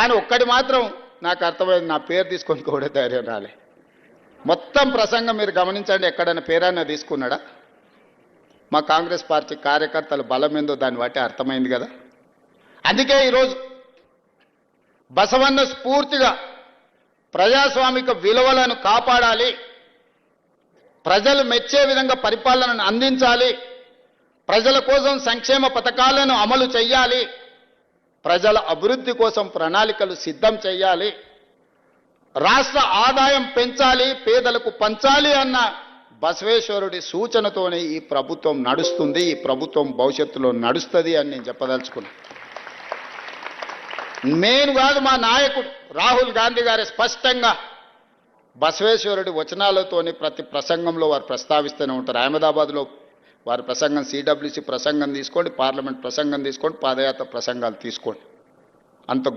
కానీ ఒక్కటి మాత్రం నాకు అర్థమైంది నా పేరు తీసుకొని కూడా ధైర్యం రాలే. మొత్తం ప్రసంగం మీరు గమనించండి ఎక్కడైనా పేరైనా తీసుకున్నాడా? మా కాంగ్రెస్ పార్టీ కార్యకర్తల బలం ఏందో దాన్ని బట్టి అర్థమైంది కదా. అందుకే ఈరోజు బసవన్న స్ఫూర్తిగా ప్రజాస్వామిక విలువలను కాపాడాలి ప్రజలు మెచ్చే విధంగా పరిపాలనను అందించాలి ప్రజల కోసం సంక్షేమ పథకాలను అమలు చేయాలి ప్రజల అభివృద్ధి కోసం ప్రణాళికలు సిద్ధం చేయాలి. రాష్ట్ర ఆదాయం పెంచాలి పేదలకు పంచాలి అన్న బసవేశ్వరుడి సూచనతోనే ఈ ప్రభుత్వం నడుస్తుంది ఈ ప్రభుత్వం భవిష్యత్తులో నడుస్తుంది అని నేను చెప్పదలుచుకున్నాను నేను కాదు మా నాయకుడు రాహుల్ గాంధీ గారే స్పష్టంగా బసవేశ్వరుడి వచనాలతోని ప్రతి ప్రసంగంలో వారు ప్రస్తావిస్తూనే ఉంటారు. అహ్మదాబాద్లో వారి ప్రసంగం సిడబ్ల్యూసి ప్రసంగం తీసుకోండి పార్లమెంట్ ప్రసంగం తీసుకోండి పాదయాత్ర ప్రసంగాలు తీసుకోండి. అంత